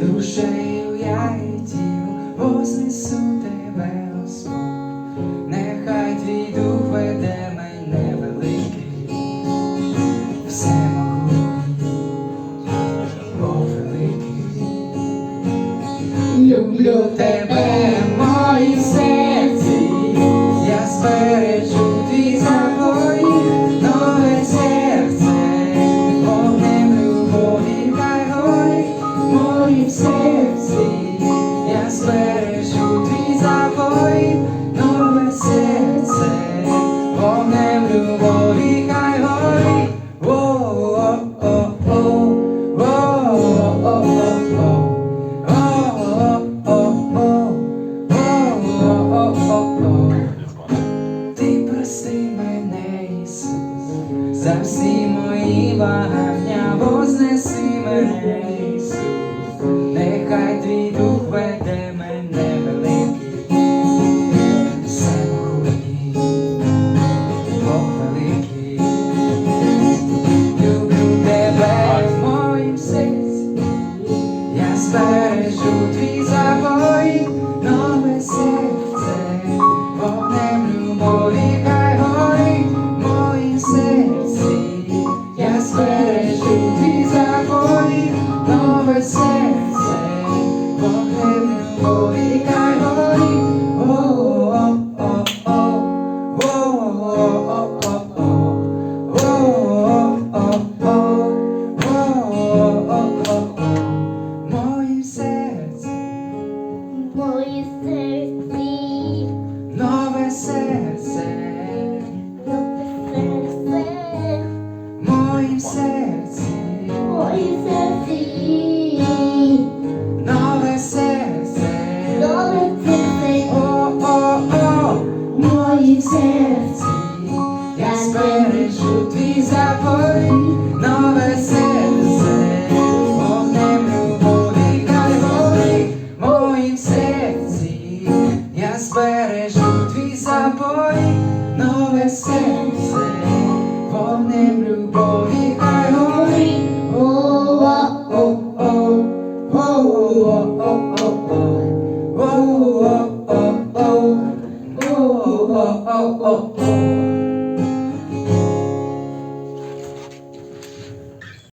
Душею я і тілом вознесу тебе, Господь, Look at за всі мої вагання, вознеси мене, Ісус, What you say? serce Ja zbieram rzut i zapoj nowe serce Ognem lubowi kalwowi w moim sercu Ja zbieram rzut i zapoj nowe serce Ognem lubowi kalwowi oh oh oh oh oh oh oh oh oh. o oh, oh.